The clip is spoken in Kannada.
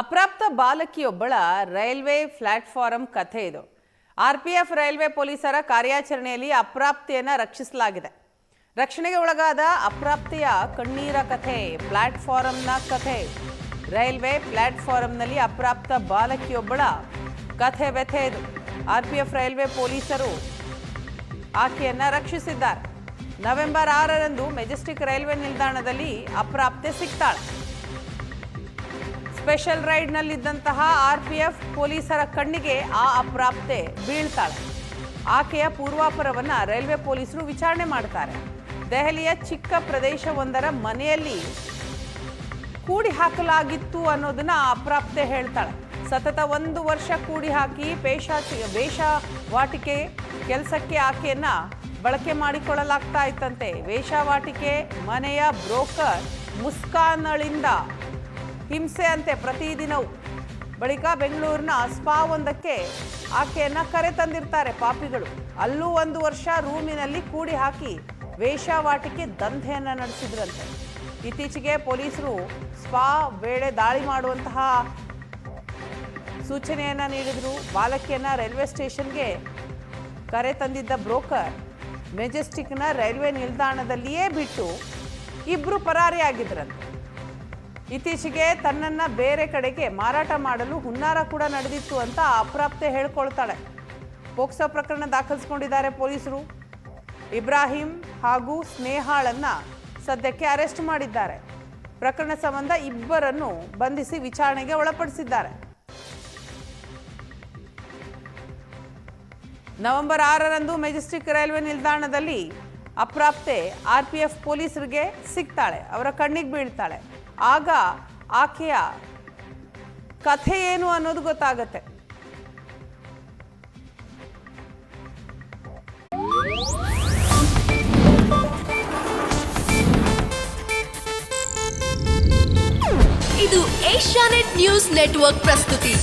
ಅಪ್ರಾಪ್ತ ಬಾಲಕಿಯೊಬ್ಬಳ ರೈಲ್ವೆ ಪ್ಲಾಟ್ಫಾರಂ ಕಥೆ ಇದು. ಆರ್ ಪಿ ಎಫ್ ರೈಲ್ವೆ ಪೊಲೀಸರ ಕಾರ್ಯಾಚರಣೆಯಲ್ಲಿ ಅಪ್ರಾಪ್ತಿಯನ್ನ ರಕ್ಷಿಸಲಾಗಿದೆ. ರಕ್ಷಣೆಗೆ ಒಳಗಾದ ಅಪ್ರಾಪ್ತಿಯ ಕಣ್ಣೀರ ಕಥೆ ಪ್ಲಾಟ್ಫಾರಂನ ಕಥೆ, ರೈಲ್ವೆ ಪ್ಲಾಟ್ಫಾರಂನಲ್ಲಿ ಅಪ್ರಾಪ್ತ ಬಾಲಕಿಯೊಬ್ಬಳ ಕಥೆ ವ್ಯಥೆ ಇದು. ಆರ್ ಪಿ ಎಫ್ ರೈಲ್ವೆ ಪೊಲೀಸರು ಆಕೆಯನ್ನು ರಕ್ಷಿಸಿದ್ದಾರೆ. ನವೆಂಬರ್ ಆರರಂದು ಮೆಜೆಸ್ಟಿಕ್ ರೈಲ್ವೆ ನಿಲ್ದಾಣದಲ್ಲಿ ಅಪ್ರಾಪ್ತೆ ಸಿಗ್ತಾಳೆ. ಸ್ಪೆಷಲ್ ರೈಡ್ನಲ್ಲಿದ್ದಂತಹ ಆರ್ ಪಿ ಎಫ್ ಪೊಲೀಸರ ಕಣ್ಣಿಗೆ ಆ ಅಪ್ರಾಪ್ತೆ ಬೀಳ್ತಾಳೆ. ಆಕೆಯ ಪೂರ್ವಾಪರವನ್ನ ರೈಲ್ವೆ ಪೊಲೀಸರು ವಿಚಾರಣೆ ಮಾಡ್ತಾರೆ. ದೆಹಲಿಯ ಚಿಕ್ಕ ಪ್ರದೇಶವೊಂದರ ಮನೆಯಲ್ಲಿ ಕೂಡಿ ಹಾಕಲಾಗಿತ್ತು ಅನ್ನೋದನ್ನ ಅಪ್ರಾಪ್ತೆ ಹೇಳ್ತಾಳೆ. ಸತತ ಒಂದು ವರ್ಷ ಕೂಡಿ ಹಾಕಿ ಪೇಶಾಚಿ ವೇಷವಾಟಿಕೆ ಕೆಲಸಕ್ಕೆ ಆಕೆಯನ್ನ ಬಳಕೆ ಮಾಡಿಕೊಳ್ಳಲಾಗ್ತಾ ಇತ್ತಂತೆ. ವೇಷವಾಟಿಕೆ ಮನೆಯ ಬ್ರೋಕರ್ ಮುಸ್ಕಾನಳಿಂದ ಹಿಂಸೆ ಅಂತೆ ಪ್ರತಿದಿನವೂ. ಬಳಿಕ ಬೆಂಗಳೂರಿನ ಸ್ಪಾ ಒಂದಕ್ಕೆ ಆಕೆಯನ್ನ ಕರೆ ತಂದಿರ್ತಾರೆ ಪಾಪಿಗಳು. ಅಲ್ಲೂ ಒಂದು ವರ್ಷ ರೂಮಿನಲ್ಲಿ ಕೂಡಿ ಹಾಕಿ ವೇಷವಾಟಿಕೆ ದಂಧೆಯನ್ನ ನಡೆಸಿದ್ರಂತೆ. ಇತ್ತೀಚೆಗೆ ಪೊಲೀಸರು ಸ್ಪಾ ವೇಳೆ ದಾಳಿ ಮಾಡುವಂತಹ ಸೂಚನೆಯನ್ನ ನೀಡಿದ್ರು. ಬಾಲಕಿಯನ್ನ ರೈಲ್ವೆ ಸ್ಟೇಷನ್ಗೆ ಕರೆ ತಂದಿದ್ದ ಬ್ರೋಕರ್ ಮೆಜೆಸ್ಟಿಕ್ನ ರೈಲ್ವೆ ನಿಲ್ದಾಣದಲ್ಲಿಯೇ ಬಿಟ್ಟು ಇಬ್ಬರು ಪರಾರಿಯಾಗಿದ್ರಂತೆ. ಇತ್ತೀಚೆಗೆ ತನ್ನನ್ನ ಬೇರೆ ಕಡೆಗೆ ಮಾರಾಟ ಮಾಡಲು ಹುನ್ನಾರ ಕೂಡ ನಡೆದಿತ್ತು ಅಂತ ಅಪ್ರಾಪ್ತೆ ಹೇಳ್ಕೊಳ್ತಾಳೆ. ಪೋಕ್ಸೋ ಪ್ರಕರಣ ದಾಖಲಿಸಿಕೊಂಡಿದ್ದಾರೆ ಪೊಲೀಸರು. ಇಬ್ರಾಹಿಂ ಹಾಗೂ ಸ್ನೇಹಾಳನ್ನ ಸದ್ಯಕ್ಕೆ ಅರೆಸ್ಟ್ ಮಾಡಿದ್ದಾರೆ. ಪ್ರಕರಣ ಸಂಬಂಧ ಇಬ್ಬರನ್ನು ಬಂಧಿಸಿ ವಿಚಾರಣೆಗೆ ಒಳಪಡಿಸಿದ್ದಾರೆ. ನವೆಂಬರ್ ಆರರಂದು ಮೆಜೆಸ್ಟಿಕ್ ರೈಲ್ವೆ ನಿಲ್ದಾಣದಲ್ಲಿ ಅಪ್ರಾಪ್ತೆ ಆರ್ ಪಿ ಎಫ್ ಪೊಲೀಸರಿಗೆ ಸಿಗ್ತಾಳೆ. ಅವರ ಕಣ್ಣಿಗೆ ಬೀಳ್ತಾಳೆ. ಆಗ ಆಕೆಯ ಕಥೆ ಏನು ಅನ್ನೋದು ಗೊತ್ತಾಗತ್ತೆ. ಇದು ಏಷ್ಯಾನೆಟ್ ನ್ಯೂಸ್ ನೆಟ್ವರ್ಕ್ ಪ್ರಸ್ತುತಿ.